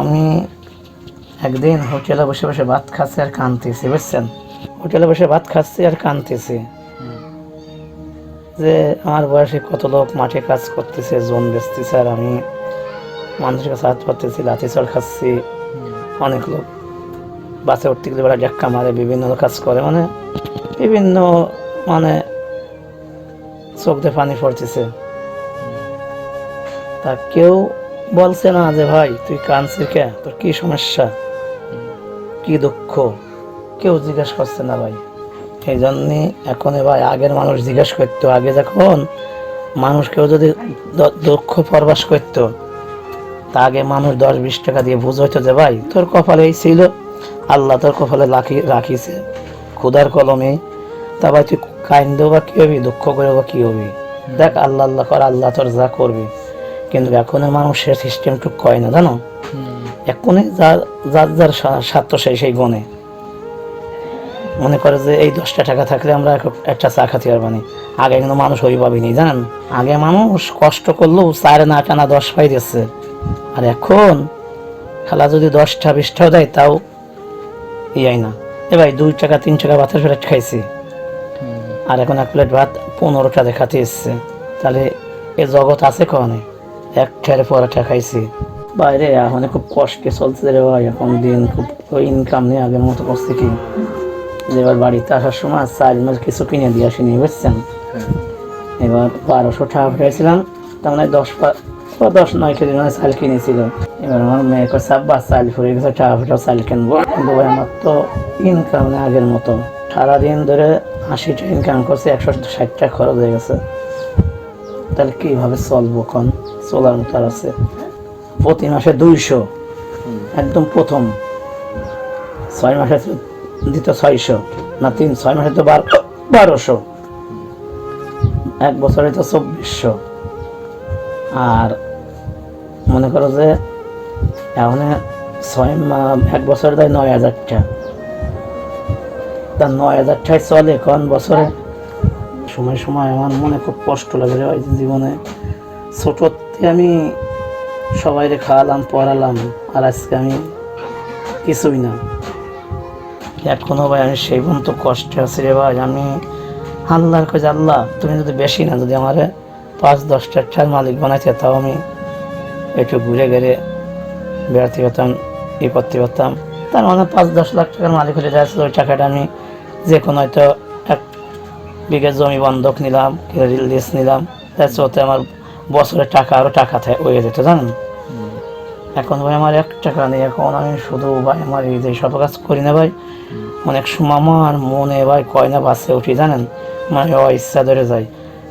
আমি একদিন হোটেলে বসে বসে ভাত খাচ্ছি আর কানতেছি বুঝছেন? হোটেলে বসে ভাত খাচ্ছি আর কানতেছি যে আমার বয়সে কত লোক মাঠে কাজ করতেছে, জোন বেচতেছে আর আমি মানুষের কাছে হাত পাততেছি, লাঠি চড় খাচ্ছি। অনেক লোক। বাসে উঠতে গেলে বেলা ডাক্কা মারে, বিভিন্ন লোক কাজ করে মানে বিভিন্ন মানে চোখ দিয়ে পানি পড়তেছে। তা কেউ বলছে না যে, ভাই, তুই কানছিস কে? তোর কি সমস্যা? কি দুঃখ? কেউ জিজ্ঞেস করছে না, ভাই। এই জন্যে এখন ভাই, আগের মানুষ জিজ্ঞেস করতো। আগে যখন মানুষ কেউ যদি দুঃখ প্রকাশ করতো, তা আগে মানুষ দশ বিশ টাকা দিয়ে বুঝাইতো যে, ভাই, তোর কপালে এই ছিল, আল্লাহ তোর কপালে রাখি, রাখিছে। খুদার কলমে। তা ভাই, তুই কাইন্দ বা কি হবি? দুঃখ করে বা কি হবি? দেখ, আল্লাহ আল্লাহ কর, আল্লাহ তোর যা করবি। কিন্তু এখনের মানুষের সিস্টেম টুক কয় না জানো? এখনই যার যার যার স্বার্থ সেই সেই গনে। মনে করে যে এই দশটা টাকা থাকলে আমরা একটা চা খাতে পারবানি আগে কিন্তু মানুষ ওই ভাবিনি জানেন? আগে মানুষ কষ্ট করলেও চার না টানা দশ পাই দিচ্ছে আর এখন খেলা যদি দশটা বিশটাও দেয় তাও ইয়াই না। এ ভাই দুই টাকা তিন টাকা ভাতের প্লেট খাইছি। আর এখন এক প্লেট ভাত পনেরোটা দেখাতে এসছে। তাহলে এ জগৎ আছে কনে? এক ঠেরে পরোটা খাইছি। বাইরে এখন খুব কষ্টে চলছে রে ভাই এখন দিন খুব ইনকাম নেই আগের মতো করছে কি? এবার বাড়িতে আসার সময় চাল মাছ কিছু কিনে দিয়ে আসিনি বুঝছেন? এবার বারোশো টাকা পেয়েছিলাম তার মানে দশ পা- দশ নয় কেজি মানে চাল কিনেছিল। এবার আমার মেয়ে কাছে আব্বা চাল ফুরে গেছে টাকা ফুটাও চাল কিনবো। ভাই আমার তো ইনকাম নেই আগের মতো। সারাদিন ধরে আশিটা ইনকাম করছে একশো ষাট টাকা খরচ হয়ে গেছে। তাহলে কীভাবে চলবো এখন? চলার মতো আছে। প্রতি মাসে দুইশো। একদম প্রথম। ছয় মাসে দিত ছয়শো, না তিন, ছয় মাসে তো বারোশো। এক বছরে তো চব্বিশশো। আর মনে করো যে এখন ছয় এক বছরে দেয় নয় হাজারটা। তা নয় হাজারটাই চলে, কোন বছরে? সময় সময় আমার মনে খুব কষ্ট লাগে জীবনে ছোটতে আমি সবাইরে খাওয়ালাম, পড়ালাম, আর আজকে আমি কিছুই না। এখনও ভাই আমি সেই পর্যন্ত কষ্টে আছি রে ভাই। আমি আল্লাহর কাছে, আল্লাহ, তুমি যদি বেশি না যদি আমার পাঁচ দশটা টাকার মালিক বানাইতে, তাও আমি একটু ঘুরে গেলে বেড়াতে পারতাম ই করতে পারতাম। তার মানে পাঁচ, দশ লাখ টাকার মালিক হলে যাচ্ছে ওই টাকাটা আমি যে কোনো হয়তো এক বিঘা জমি বন্ধক নিলাম রিল লিস নিলাম। যাচ্ছে ওতে আমার বছরের টাকা আরও টাকা হয়ে যেত জানেন? এখন ভাই আমার এক টাকা নেই এখন আমি শুধু ভাই আমার এই যে সব কাজ করি না ভাই। অনেক সময় আমার মনে ভাই কয় না বাসে উঠি জানেন? মানে অ ইচ্ছা ধরে যায়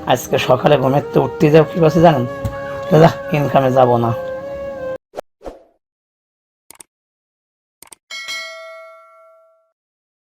আজকে সকালে ঘুমের তো উঠতে যাও কী বাসে জানেন? দাদা ইনকামে যাব না।